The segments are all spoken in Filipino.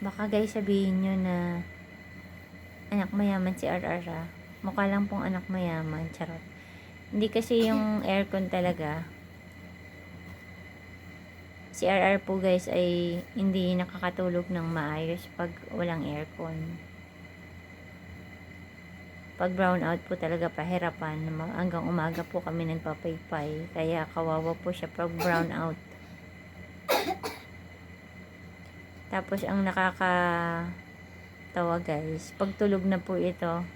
Baka guys sabihin nyo na anak mayaman si RR. Mukha lang pong anak mayaman. Charot. Hindi kasi yung aircon talaga. Si RR po guys ay hindi nakakatulog ng maayos pag walang aircon. Pag brown out po talaga pahirapan. Hanggang umaga po kami nagpapaypay. Kaya kawawa po siya pag brown out. Tapos ang nakakatawa guys, pag tulog na po ito,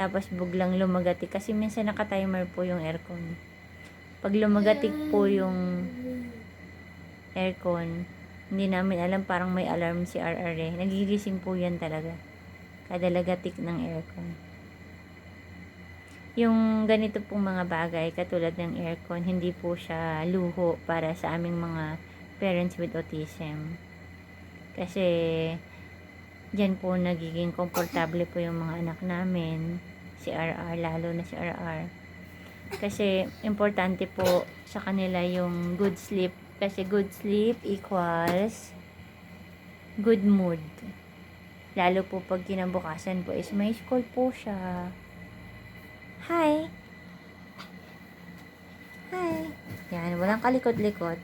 tapos biglang lumagati kasi minsan naka-timer po yung aircon. Pag lumagatik po yung aircon, hindi namin alam parang may alarm si RR eh. Nagigising po yan talaga. Kada lagatik ng aircon. Yung ganito pong mga bagay, katulad ng aircon, hindi po siya luho para sa aming mga parents with autism. Kasi, dyan po nagiging komportable po yung mga anak namin. Si RR, lalo na si RR. Kasi, importante po sa kanila yung good sleep. Kasi good sleep equals good mood. Lalo po pag kinabukasan po is may school po siya. Hi! Hi! Yan, walang kalikot-likot.